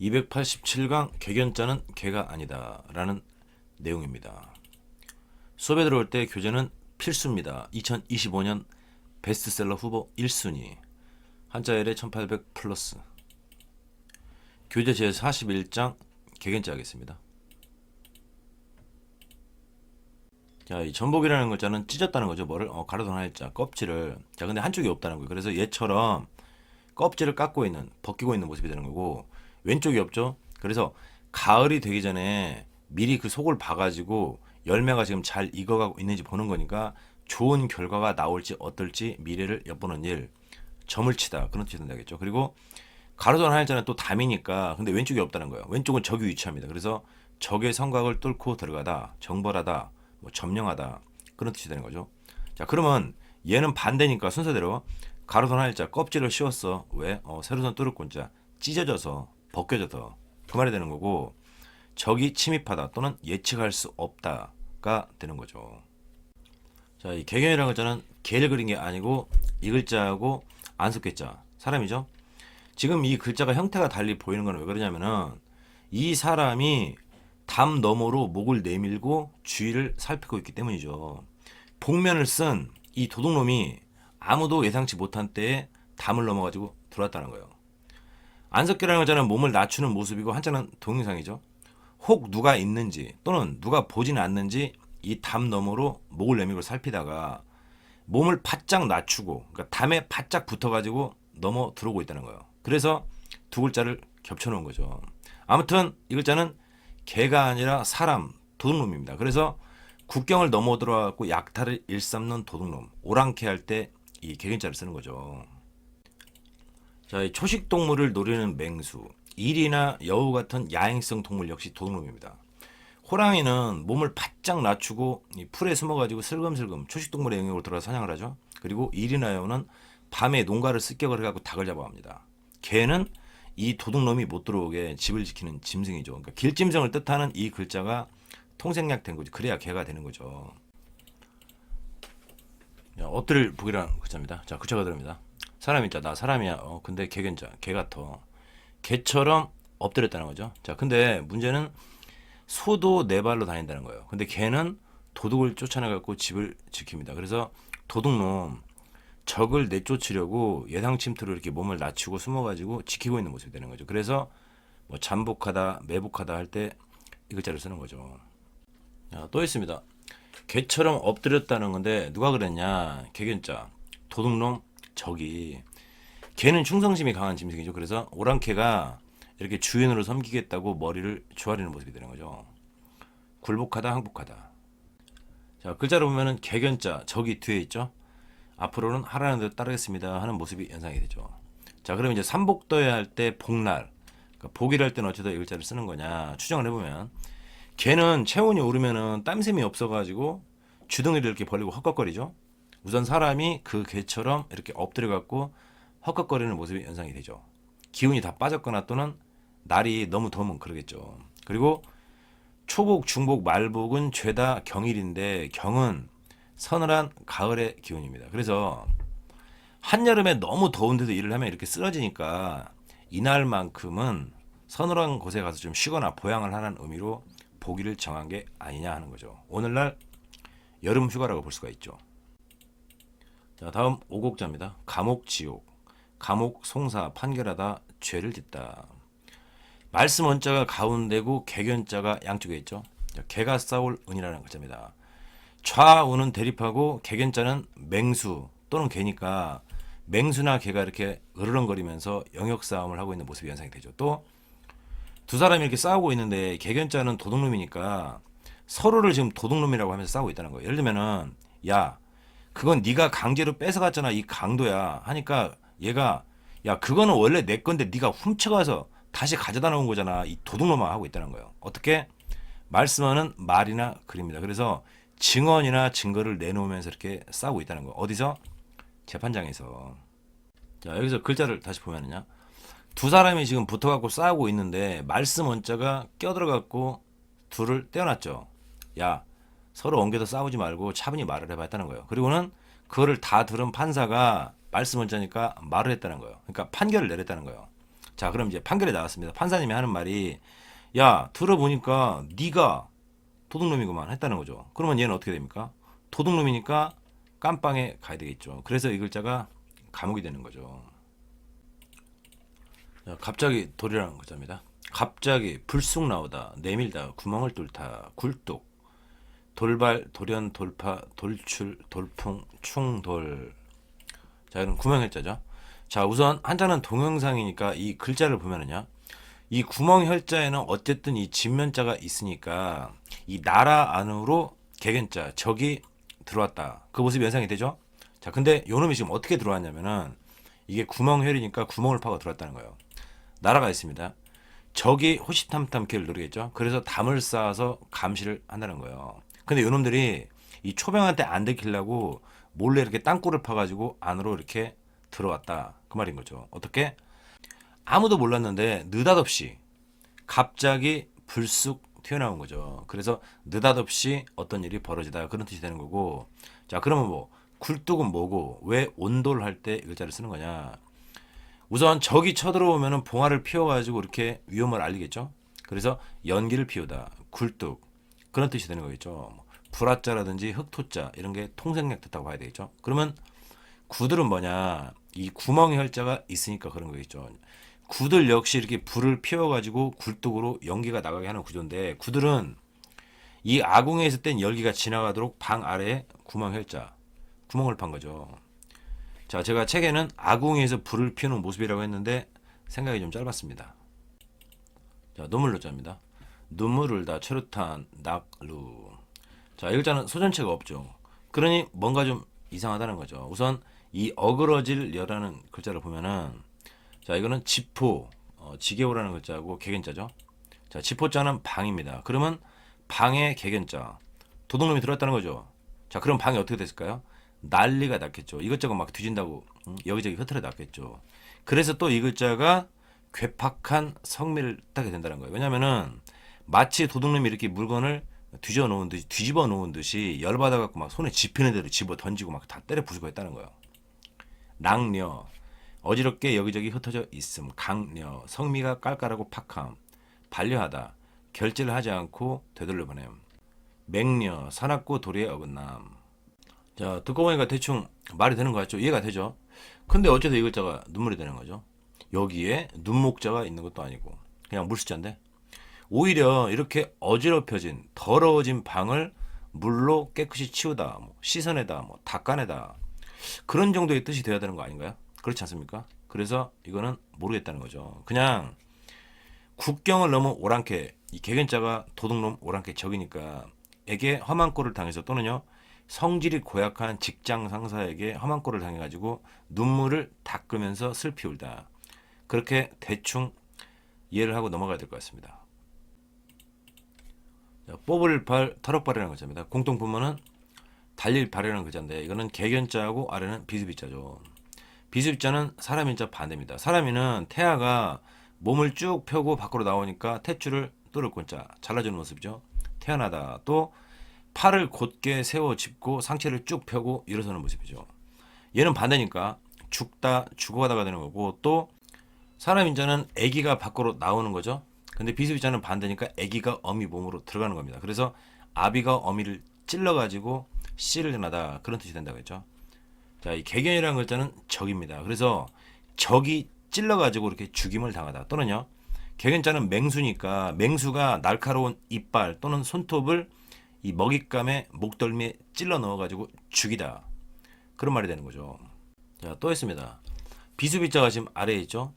287강 개견자는 개가 아니다 라는 내용입니다. 수업에 들어올 때 교재는 필수입니다. 2025년 베스트셀러 후보 1순위 한자열의 1800 플러스 교재 제 41장 개견자 하겠습니다. 자, 이 전복이라는 글자는 찢었다는 거죠. 뭐를 어, 가로등 할자 껍질을. 자, 근데 한쪽이 없다는 거예요. 그래서 얘처럼 껍질을 깎고 있는 벗기고 있는 모습이 되는 거고 왼쪽이 없죠. 그래서 가을이 되기 전에 미리 그 속을 봐가지고 열매가 지금 잘 익어가고 있는지 보는 거니까 좋은 결과가 나올지 어떨지 미래를 엿보는 일 점을 치다 그런 뜻이 된다겠죠. 그리고 가로등 할자는 또 담이니까 근데 왼쪽이 없다는 거예요. 왼쪽은 적이 위치합니다. 그래서 적의 성곽을 뚫고 들어가다 정벌하다 뭐 점령하다 그런 뜻이 되는 거죠. 자 그러면 얘는 반대니까 순서대로 가로선 할자 껍질을 씌웠어 왜 어, 세로선 뚫을 곤자 찢어져서 벗겨져서 그 말이 되는 거고 적이 침입하다 또는 예측할 수 없다가 되는 거죠. 자 이 개경이라는 글자는 개를 그린 게 아니고 이 글자하고 안석개자 사람이죠. 지금 이 글자가 형태가 달리 보이는 건 왜 그러냐면은 이 사람이 담 너머로 목을 내밀고 주위를 살피고 있기 때문이죠. 복면을 쓴 이 도둑놈이 아무도 예상치 못한 때에 담을 넘어가지고 들어왔다는 거예요. 안석기라는 글자는 몸을 낮추는 모습이고 한자는 동영상이죠. 혹 누가 있는지 또는 누가 보지는 않는지 이 담 너머로 목을 내밀고 살피다가 몸을 바짝 낮추고 그러니까 담에 바짝 붙어가지고 넘어 들어오고 있다는 거예요. 그래서 두 글자를 겹쳐놓은 거죠. 아무튼 이 글자는 개가 아니라 사람 도둑놈입니다. 그래서 국경을 넘어 들어와갖고 약탈을 일삼는 도둑놈 오랑캐 할 때 이 개견자를 쓰는 거죠. 자, 이 초식 동물을 노리는 맹수, 일이나 여우 같은 야행성 동물 역시 도둑놈입니다. 호랑이는 몸을 바짝 낮추고 이 풀에 숨어가지고 슬금슬금 초식 동물의 영역으로 들어가 사냥을 하죠. 그리고 일이나 여우는 밤에 농가를 습격을 해갖고 닭을 잡아갑니다. 개는 이 도둑놈이 못 들어오게 집을 지키는 짐승이죠. 그러니까 길짐승을 뜻하는 이 글자가 통생략 된 거죠. 그래야 개가 되는 거죠. 자, 엎드릴 북이라는 글자입니다. 자, 글자가 들어갑니다. 사람 있자, 나 사람이야. 어, 근데 개견자, 개 같아. 개처럼 엎드렸다는 거죠. 자, 근데 문제는 소도 네 발로 다닌다는 거예요. 근데 개는 도둑을 쫓아내갖고 집을 지킵니다. 그래서 도둑놈 적을 내쫓으려고 예상 침투로 이렇게 몸을 낮추고 숨어가지고 지키고 있는 모습이 되는 거죠. 그래서 뭐 잠복하다, 매복하다 할 때 이 글자를 쓰는 거죠. 자, 또 있습니다. 개처럼 엎드렸다는 건데 누가 그랬냐? 개견자, 도둑놈, 적이. 개는 충성심이 강한 짐승이죠. 그래서 오랑캐가 이렇게 주인으로 섬기겠다고 머리를 조아리는 모습이 되는 거죠. 굴복하다, 항복하다. 자, 글자로 보면은 개견자, 적이 뒤에 있죠. 앞으로는 하라는 대로 따르겠습니다 하는 모습이 연상이 되죠. 자, 그러면 이제 삼복도에 할 때 복날, 그러니까 복이랄 때는 어쩌다 이 글자를 쓰는 거냐 추정을 해보면 개는 체온이 오르면은 땀샘이 없어가지고 주둥이를 이렇게 벌리고 헛걱거리죠. 우선 사람이 그 개처럼 이렇게 엎드려 갖고 헛걱거리는 모습이 연상이 되죠. 기운이 다 빠졌거나 또는 날이 너무 더우면 그러겠죠. 그리고 초복, 중복, 말복은 죄다 경일인데 경은 서늘한 가을의 기운입니다. 그래서 한여름에 너무 더운데도 일을 하면 이렇게 쓰러지니까 이날만큼은 서늘한 곳에 가서 좀 쉬거나 보양을 하는 의미로 보기를 정한 게 아니냐 하는 거죠. 오늘날 여름 휴가라고 볼 수가 있죠. 자, 다음 오곡자입니다. 감옥 지옥. 감옥 송사 판결하다 죄를 짓다. 말씀 원자가 가운데고 개견자가 양쪽에 있죠. 자, 개가 싸울 은이라는 글자입니다. 좌우는 대립하고 개견자는 맹수 또는 개니까 맹수나 개가 이렇게 으르렁거리면서 영역 싸움을 하고 있는 모습이 연상이 되죠. 또 두 사람이 이렇게 싸우고 있는데 개견자는 도둑놈이니까 서로를 지금 도둑놈이라고 하면서 싸우고 있다는 거예요. 예를 들면은 야 그건 네가 강제로 뺏어갔잖아 이 강도야 하니까 얘가 야 그거는 원래 내 건데 네가 훔쳐가서 다시 가져다 놓은 거잖아 이 도둑놈아 하고 있다는 거예요. 어떻게 말씀하는 말이나 글입니다. 그래서 증언이나 증거를 내놓으면서 이렇게 싸우고 있다는 거예요. 어디서 재판장에서 자 여기서 글자를 다시 보면은요 두 사람이 지금 붙어갖고 싸우고 있는데 말씀 원자가 껴들어갖고 둘을 떼어놨죠. 야 서로 엉겨서 싸우지 말고 차분히 말을 해봐 했다는 거예요. 그리고는 그거를 다 들은 판사가 말씀 원자니까 말을 했다는 거예요. 그러니까 판결을 내렸다는 거예요. 자, 그럼 이제 판결이 나왔습니다. 판사님이 하는 말이 야, 들어보니까 네가 도둑놈이구만 했다는 거죠. 그러면 얘는 어떻게 됩니까? 도둑놈이니까 깜빵에 가야 되겠죠. 그래서 이 글자가 감옥이 되는 거죠. 자, 갑자기 돌이라는 글자입니다. 갑자기 불쑥 나오다, 내밀다, 구멍을 뚫다, 굴뚝, 돌발, 돌연, 돌파, 돌출, 돌풍, 충돌. 자, 이런 구멍혈자죠. 자, 우선 한자는 동영상이니까 이 글자를 보면은요. 이 구멍혈자에는 어쨌든 이 진면자가 있으니까 이 나라 안으로 개견자 적이 들어왔다. 그 모습이 연상이 되죠? 자, 근데 요놈이 지금 어떻게 들어왔냐면은 이게 구멍혈이니까 구멍을 파고 들어왔다는 거예요. 나라가 있습니다. 적이 호시탐탐 길을 누르겠죠. 그래서 담을 쌓아서 감시를 한다는 거예요. 근데 요놈들이 이 초병한테 안 들키려고 몰래 이렇게 땅굴을 파가지고 안으로 이렇게 들어왔다. 그 말인 거죠. 어떻게? 아무도 몰랐는데 느닷없이 갑자기 불쑥 튀어나온 거죠. 그래서 느닷없이 어떤 일이 벌어지다 그런 뜻이 되는 거고 자 그러면 뭐 굴뚝은 뭐고 왜 온돌 할때이 글자를 쓰는 거냐 우선 적이 쳐들어오면은 봉화를 피워가지고 이렇게 위험을 알리겠죠. 그래서 연기를 피우다 굴뚝 그런 뜻이 되는 거겠죠. 뭐 불화자라든지 흑토자 이런 게 통생략 됐다고 봐야 되겠죠. 그러면 구들은 뭐냐 이 구멍 혈자가 있으니까 그런 거겠죠. 구들 역시 이렇게 불을 피워가지고 굴뚝으로 연기가 나가게 하는 구조인데 구들은 이 아궁이에 있을 땐 열기가 지나가도록 방 아래에 구멍 혈자 구멍을 판 거죠. 자, 제가 책에는 아궁이에서 불을 피우는 모습이라고 했는데 생각이 좀 짧았습니다. 자, 눈물로자입니다. 눈물을 다 최루탄 낙루. 자, 이 글자는 소전체가 없죠. 그러니 뭔가 좀 이상하다는 거죠. 우선 이 어그러질 여라는 글자를 보면은 자, 이거는 지포, 어, 지게오라는 글자고 개견자죠. 자, 지포자는 방입니다. 그러면 방에 개견자. 도둑놈이 들어왔다는 거죠. 자, 그럼 방이 어떻게 됐을까요? 난리가 났겠죠. 이것저것 막 뒤진다고 음, 여기저기 흐트러 났겠죠. 그래서 또 이 글자가 괴팍한 성미를 따게 된다는 거예요. 왜냐면은 마치 도둑놈이 이렇게 물건을 뒤져 놓은 듯이 뒤집어 놓은 듯이 열받아 갖고 막 손에 집히는 대로 집어 던지고 막 다 때려 부수고 했다는 거예요. 낭녀 어지럽게 여기저기 흩어져 있음. 강녀 성미가 깔깔하고 팍함. 반려하다 결제를 하지 않고 되돌려 보냄. 맹녀 사납고 도리에 어긋남. 자 듣고 보니까 대충 말이 되는 것 같죠? 이해가 되죠? 근데 어째서 이 글자가 눈물이 되는 거죠. 여기에 눈목자가 있는 것도 아니고 그냥 물숫자인데 오히려 이렇게 어지럽혀진 더러워진 방을 물로 깨끗이 치우다 뭐 씻어내다 뭐 닦아내다 그런 정도의 뜻이 되어야 되는 거 아닌가요? 그렇지 않습니까? 그래서 이거는 모르겠다는 거죠. 그냥 국경을 넘어 오랑캐 이 개견자가 도둑놈 오랑캐 적이니까 에게 험한 꼴을 당해서 또는요 성질이 고약한 직장 상사에게 험한 꼴을 당해가지고 눈물을 닦으면서 슬피 울다 그렇게 대충 이해를 하고 넘어가야 될 것 같습니다. 자, 뽑을 발 털럭발이라는 글자입니다. 공통 부모는 달릴 발이라는 글자인데 이거는 개견자하고 아래는 비수비자죠. 비수비자는 사람인자 반대입니다. 사람이는 태아가 몸을 쭉 펴고 밖으로 나오니까 탯줄을 뚫을 꼴자 잘라주는 모습이죠. 태어나다 또 팔을 곧게 세워 짚고 상체를 쭉 펴고 일어서는 모습이죠. 얘는 반대니까 죽다 죽어가다가 되는 거고 또 사람 인자는 아기가 밖으로 나오는 거죠. 근데 비수비자는 반대니까 아기가 어미 몸으로 들어가는 겁니다. 그래서 아비가 어미를 찔러가지고 씨를 나다 그런 뜻이 된다고 했죠. 자, 이 개견이라는 글자는 적입니다. 그래서 적이 찔러가지고 이렇게 죽임을 당하다 또는요. 개견자는 맹수니까 맹수가 날카로운 이빨 또는 손톱을 이 먹잇감의 목덜미에 찔러 넣어가지고 죽이다 그런 말이 되는 거죠. 자, 또 있습니다. 비수비자가 지금 아래에 있죠.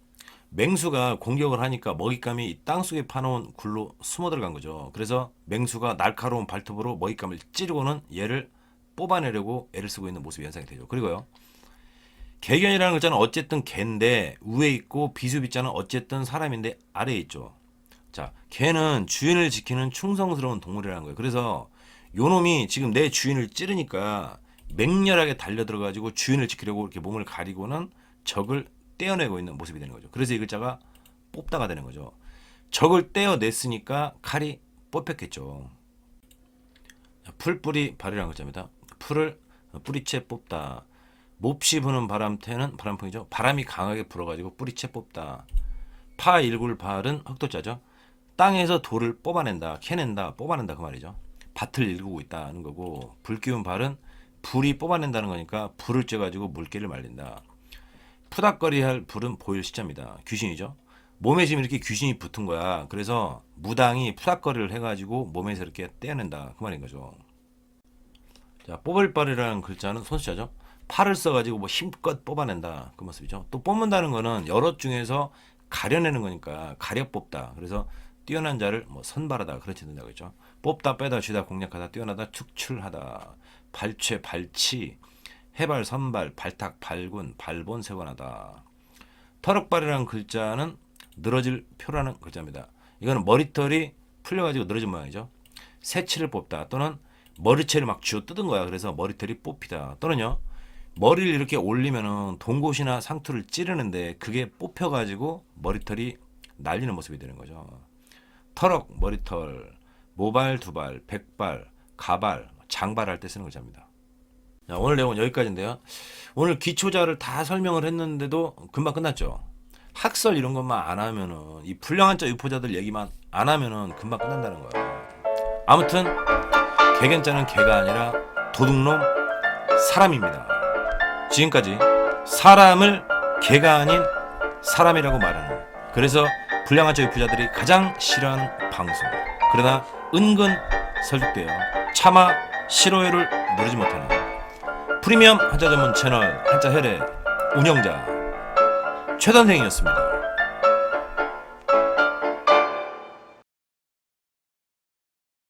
맹수가 공격을 하니까 먹잇감이 이 땅속에 파놓은 굴로 숨어 들어간 거죠. 그래서 맹수가 날카로운 발톱으로 먹잇감을 찌르고는 얘를 뽑아내려고 애를 쓰고 있는 모습이 연상이 되죠. 그리고요. 개견이라는 글자는 어쨌든 개인데 위에 있고 비수비자는 어쨌든 사람인데 아래에 있죠. 자, 개는 주인을 지키는 충성스러운 동물이라는 거예요. 그래서 요놈이 지금 내 주인을 찌르니까 맹렬하게 달려들어가지고 주인을 지키려고 이렇게 몸을 가리고는 적을 떼어내고 있는 모습이 되는 거죠. 그래서 이 글자가 뽑다가 되는 거죠. 적을 떼어냈으니까 칼이 뽑혔겠죠. 풀뿌리 발이라는 글자입니다. 풀을 뿌리채 뽑다. 몹시 부는 바람태는 바람풍이죠. 바람이 강하게 불어가지고 뿌리채 뽑다. 파 일굴 발은 흑도자죠. 땅에서 돌을 뽑아낸다, 캐낸다, 뽑아낸다 그 말이죠. 밭을 일구고 있다는 거고 불 끼운 발은 불이 뽑아낸다는 거니까 불을 쬐가지고 물기를 말린다. 푸닥거리할 불은 보일 시자입니다. 귀신이죠. 몸에 지금 이렇게 귀신이 붙은 거야. 그래서 무당이 푸닥거리를 해가지고 몸에서 이렇게 떼어낸다 그 말인 거죠. 자, 뽑을 발이라는 글자는 손수자죠. 팔을 써가지고 뭐 힘껏 뽑아낸다 그 모습이죠. 또 뽑는다는 거는 여럿 중에서 가려내는 거니까 가려 뽑다. 그래서 뛰어난 자를 뭐 선발하다 그렇게 된다고 했죠. 뽑다 빼다 쥐다 공략하다 뛰어나다 축출하다 발췌 발치 해발 선발 발탁 발군 발본 세관하다. 터럭발이라는 글자는 늘어질 표라는 글자입니다. 이거는 머리털이 풀려가지고 늘어진 모양이죠. 새치를 뽑다 또는 머리채를 막 쥐어 뜯은 거야. 그래서 머리털이 뽑히다 또는요 머리를 이렇게 올리면은 동곳이나 상투를 찌르는데 그게 뽑혀가지고 머리털이 날리는 모습이 되는 거죠. 터럭 머리털 모발 두발 백발 가발 장발할 때 쓰는 글자입니다. 자, 오늘 내용은 여기까지인데요. 오늘 기초자를 다 설명을 했는데도 금방 끝났죠. 학설 이런 것만 안 하면은 이 불량한 자 유포자들 얘기만 안 하면은 금방 끝난다는 거예요. 아무튼 개견자는 개가 아니라 도둑놈 사람입니다. 지금까지 사람을 개가 아닌 사람이라고 말하는 그래서 불량한 자 유포자들이 가장 싫어하는 방송 그러나 은근 설득되어 차마 싫어요를 누르지 못하는 프리미엄 한자 전문 채널 한자 혈의 운영자 최선생이었습니다.